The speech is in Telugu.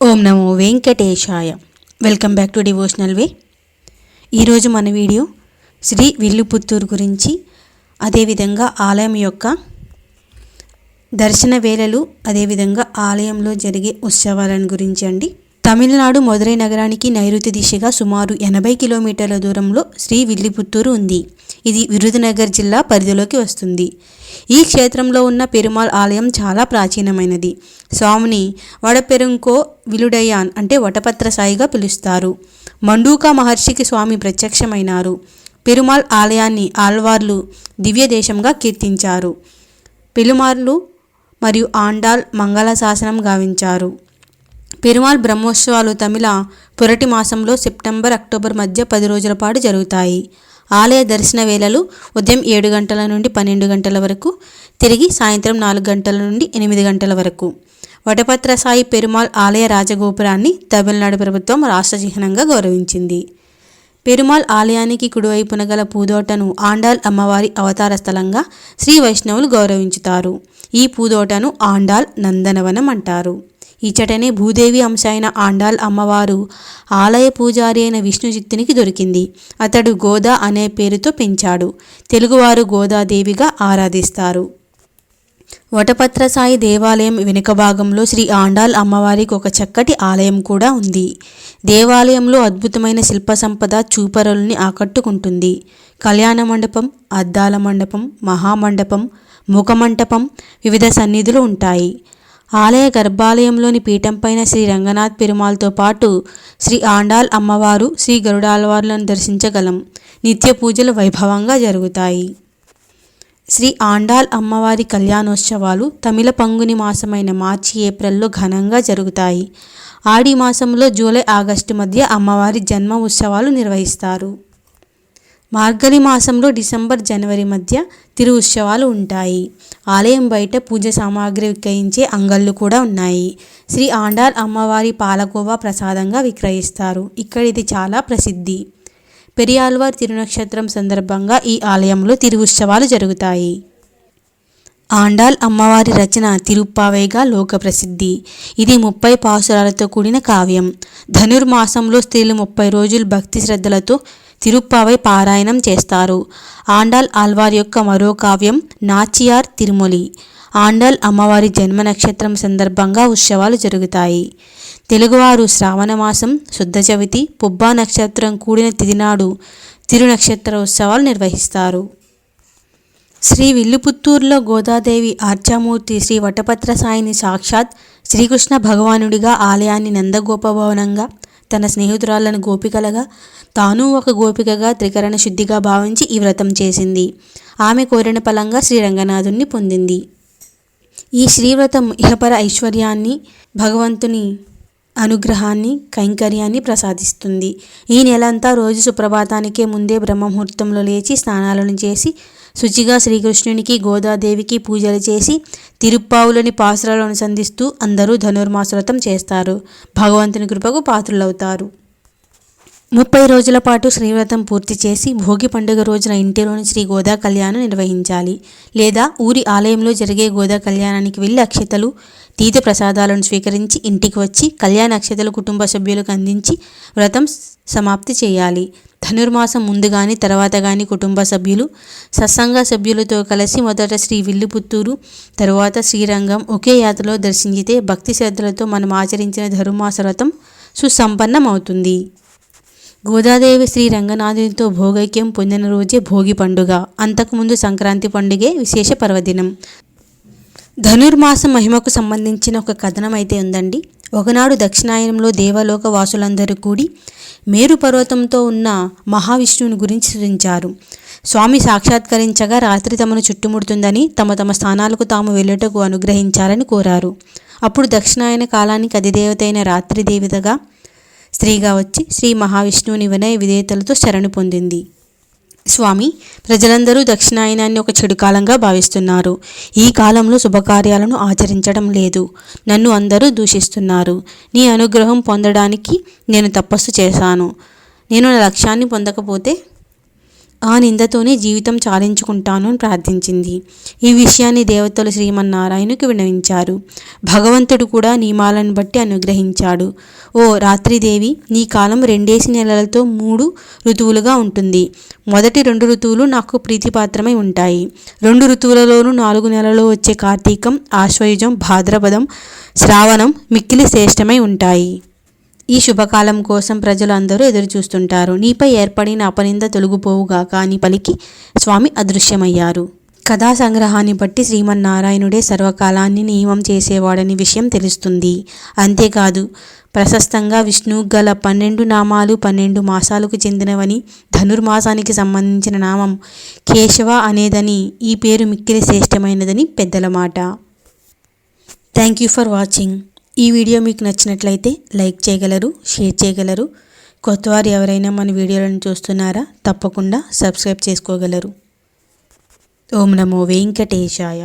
ఓం నమో వెంకటేశాయ. Welcome back to devotional way ఈరోజు మన వీడియో శ్రీ విల్లుపుత్తూరు గురించి అదేవిధంగా ఆలయం యొక్క దర్శన వేళలు అదేవిధంగా ఆలయంలో జరిగే ఉత్సవాలను గురించి అండి. తమిళనాడు మదురై నగరానికి నైరుతి దిశగా సుమారు ఎనభై కిలోమీటర్ల దూరంలో శ్రీ విల్లిపుత్తూరు ఉంది. ఇది విరుదునగర్ జిల్లా పరిధిలోకి వస్తుంది. ఈ క్షేత్రంలో ఉన్న పెరుమాళ్ ఆలయం చాలా ప్రాచీనమైనది. స్వామిని వడపెరుంకో విలుడయాన్ అంటే వటపత్ర సాయిగా పిలుస్తారు. మండూకా మహర్షికి స్వామి ప్రత్యక్షమైనారు. పెరుమాళ్ ఆలయాన్ని ఆల్వార్లు దివ్య దేశంగా కీర్తించారు. పెరుమార్లు మరియు ఆండాల్ మంగళ శాసనం గావించారు. పెరుమాళ్ బ్రహ్మోత్సవాలు తమిళ పురటి మాసంలో సెప్టెంబర్ అక్టోబర్ మధ్య పది రోజుల పాటు జరుగుతాయి. ఆలయ దర్శన వేళలు ఉదయం ఏడు గంటల నుండి పన్నెండు గంటల వరకు తిరిగి సాయంత్రం నాలుగు గంటల నుండి ఎనిమిది గంటల వరకు. వటపత్ర సాయి పెరుమాళ్ ఆలయ రాజగోపురాన్ని తమిళనాడు ప్రభుత్వం రాష్ట్ర చిహ్నంగా గౌరవించింది. పెరుమాళ్ ఆలయానికి కుడివైపున గల పూదోటను ఆండాల్ అమ్మవారి అవతార స్థలంగా శ్రీ వైష్ణవులు గౌరవించుతారు. ఈ పూదోటను ఆండాల్ నందనవనం అంటారు. ఇచ్చటనే భూదేవి అంశ అయిన ఆండాల్ అమ్మవారు. ఆలయ పూజారి అయిన విష్ణుజిత్తునికి దొరికింది. అతడు గోదా అనే పేరుతో పెంచాడు. తెలుగువారు గోదాదేవిగా ఆరాధిస్తారు. వటపత్ర సాయి దేవాలయం వెనుక భాగంలో శ్రీ ఆండాల్ అమ్మవారికి ఒక చక్కటి ఆలయం కూడా ఉంది. దేవాలయంలో అద్భుతమైన శిల్ప సంపద చూపరుల్ని ఆకట్టుకుంటుంది. కళ్యాణ మండపం అద్దాల మండపం మహామండపం ముఖమంటపం వివిధ సన్నిధులు ఉంటాయి. ఆలయ గర్భాలయంలోని పీఠంపైన శ్రీ రంగనాథ్ పెరుమాళ్తో పాటు శ్రీ ఆండాల్ అమ్మవారు శ్రీ గరుడాలవార్లను దర్శించగలం. నిత్య పూజలు వైభవంగా జరుగుతాయి. శ్రీ ఆండాల్ అమ్మవారి కళ్యాణోత్సవాలు తమిళ పంగుని మాసమైన మార్చి ఏప్రిల్లో ఘనంగా జరుగుతాయి. ఆడి మాసంలో జూలై ఆగస్టు మధ్య అమ్మవారి జన్మ ఉత్సవాలు నిర్వహిస్తారు. మార్గరి మాసంలో డిసెంబర్ జనవరి మధ్య తిరు ఉత్సవాలు ఉంటాయి. ఆలయం బయట పూజ సామాగ్రి విక్రయించే అంగళ్ళు కూడా ఉన్నాయి. శ్రీ ఆండాల్ అమ్మవారి పాలకోవా ప్రసాదంగా విక్రయిస్తారు. ఇక్కడ ఇది చాలా ప్రసిద్ధి. పెరియాల్వార్ తిరునక్షత్రం సందర్భంగా ఈ ఆలయంలో తిరు ఉత్సవాలు జరుగుతాయి. ఆండాల్ అమ్మవారి రచన తిరుప్పావేగా లోక ప్రసిద్ధి. ఇది ముప్పై పాసురాలతో కూడిన కావ్యం. ధనుర్మాసంలో స్త్రీలు ముప్పై రోజులు భక్తి శ్రద్ధలతో తిరుప్పావై పారాయణం చేస్తారు. ఆండాల్ ఆల్వార్ యొక్క మరో కావ్యం నాచియార్ తిరుమొలి. ఆండాల్ అమ్మవారి జన్మ నక్షత్రం సందర్భంగా ఉత్సవాలు జరుగుతాయి. తెలుగువారు శ్రావణమాసం శుద్ధ చవితి పుబ్బా నక్షత్రం కూడిన తిదినాడు తిరు నక్షత్ర ఉత్సవాలు నిర్వహిస్తారు. శ్రీ విల్లుపుత్తూరులో గోదాదేవి ఆర్చామూర్తి శ్రీ వటపత్ర సాయిని సాక్షాత్ శ్రీకృష్ణ భగవానుడిగా ఆలయాన్ని నందగోపభవనంగా తన స్నేహితురాలను గోపికలుగా తాను ఒక గోపికగా త్రికరణ శుద్ధిగా భావించి ఈ వ్రతం చేసింది. ఆమె కోరిన ఫలంగా శ్రీరంగనాథుణ్ణి పొందింది. ఈ శ్రీవ్రతం ఇహపర ఐశ్వర్యాన్ని భగవంతుని అనుగ్రహాన్ని కైంకర్యాన్ని ప్రసాదిస్తుంది. ఈ నెలంతా రోజు సుప్రభాతానికే ముందే బ్రహ్మముహూర్తంలో లేచి స్నానాలను చేసి శుచిగా శ్రీకృష్ణునికి గోదాదేవికి పూజలు చేసి తిరుప్పావులని పాసురాలు అనుసంధిస్తూ అందరూ ధనుర్మాసులతం చేస్తారు. భగవంతుని కృపకు పాత్రులవుతారు. ముప్పై రోజుల పాటు శ్రీవ్రతం పూర్తి చేసి భోగి పండుగ రోజున ఇంటిలోని శ్రీ గోదా కళ్యాణం నిర్వహించాలి. లేదా ఊరి ఆలయంలో జరిగే గోదా కళ్యాణానికి వెళ్ళి అక్షతలు తీర్థ ప్రసాదాలను స్వీకరించి ఇంటికి వచ్చి కళ్యాణ అక్షతలు కుటుంబ సభ్యులకు అందించి వ్రతం సమాప్తి చేయాలి. ధనుర్మాసం ముందు కానీ తర్వాత కానీ కుటుంబ సభ్యులు సత్సంగ సభ్యులతో కలిసి మొదట శ్రీ విల్లుపుత్తూరు తరువాత శ్రీరంగం ఒకే యాత్రలో దర్శించితే భక్తి శ్రద్ధలతో మనం ఆచరించిన ధనుర్మాస వ్రతం సుసంపన్నమవుతుంది. గోదాదేవి శ్రీ రంగనాథునితో భోగైక్యం పొందిన రోజే భోగి పండుగ. అంతకుముందు సంక్రాంతి పండుగే విశేష పర్వదినం. ధనుర్మాస మహిమకు సంబంధించిన ఒక కథనం అయితే ఉందండి. ఒకనాడు దక్షిణాయనంలో దేవలోక వాసులందరూ కూడి మేరు పర్వతంతో ఉన్న మహావిష్ణువుని గురించి సూచించారు స్వామి సాక్షాత్కరించగా రాత్రి తమను చుట్టుముడుతుందని తమ తమ స్థానాలకు తాము వెళ్ళటకు అనుగ్రహించాలని కోరారు. అప్పుడు దక్షిణాయన కాలానికి అధిదేవత అయిన రాత్రి దేవతగా స్త్రీగా వచ్చి శ్రీ మహావిష్ణువుని వినయ విధేయతలతో శరణు పొందింది. స్వామి ప్రజలందరూ దక్షిణాయనాన్ని ఒక చెడు కాలంగా భావిస్తున్నారు. ఈ కాలంలో శుభకార్యాలను ఆచరించడం లేదు. నన్ను అందరూ దూషిస్తున్నారు. నీ అనుగ్రహం పొందడానికి నేను తపస్సు చేశాను. నేను నా లక్ష్యాన్ని పొందకపోతే ఆ నిందతోనే జీవితం చాలించుకుంటాను అని ప్రార్థించింది. ఈ విషయాన్ని దేవతలు శ్రీమన్నారాయణకు వినవించారు. భగవంతుడు కూడా నియమాలను బట్టి అనుగ్రహించాడు. ఓ రాత్రిదేవి నీ కాలం రెండేసి నెలలతో మూడు ఋతువులుగా ఉంటుంది. మొదటి రెండు ఋతువులు నాకు ప్రీతిపాత్రమై ఉంటాయి. రెండు ఋతువులలోనూ నాలుగు నెలలో వచ్చే కార్తీకం ఆశ్వయుజం భాద్రపదం శ్రావణం మిక్కిలి శ్రేష్టమై ఉంటాయి. ఈ శుభకాలం కోసం ప్రజలు అందరూ ఎదురు చూస్తుంటారు నీపై ఏర్పడిన అపనింద తొలగిపోవుగాక అని పలికి స్వామి అదృశ్యమయ్యారు. కథా సంగ్రహాన్ని బట్టి శ్రీమన్నారాయణుడే సర్వకాలాన్ని నియమం చేసేవాడని విషయం తెలుస్తుంది. అంతేకాదు ప్రశస్తంగా విష్ణువు గల పన్నెండు నామాలు పన్నెండు మాసాలకు చెందినవని ధనుర్మాసానికి సంబంధించిన నామం కేశవ అనేదని ఈ పేరు మిక్కిలి శ్రేష్టమైనదని పెద్దల మాట థ్యాంక్ యూ ఫర్ వాచింగ్. ఈ వీడియో మీకు నచ్చినట్లయితే లైక్ చేయగలరు షేర్ చేయగలరు. కొత్తవారు ఎవరైనా మన వీడియోలను చూస్తున్నారా తప్పకుండా సబ్స్క్రైబ్ చేసుకోగలరు. ఓం నమో వెంకటేశాయ.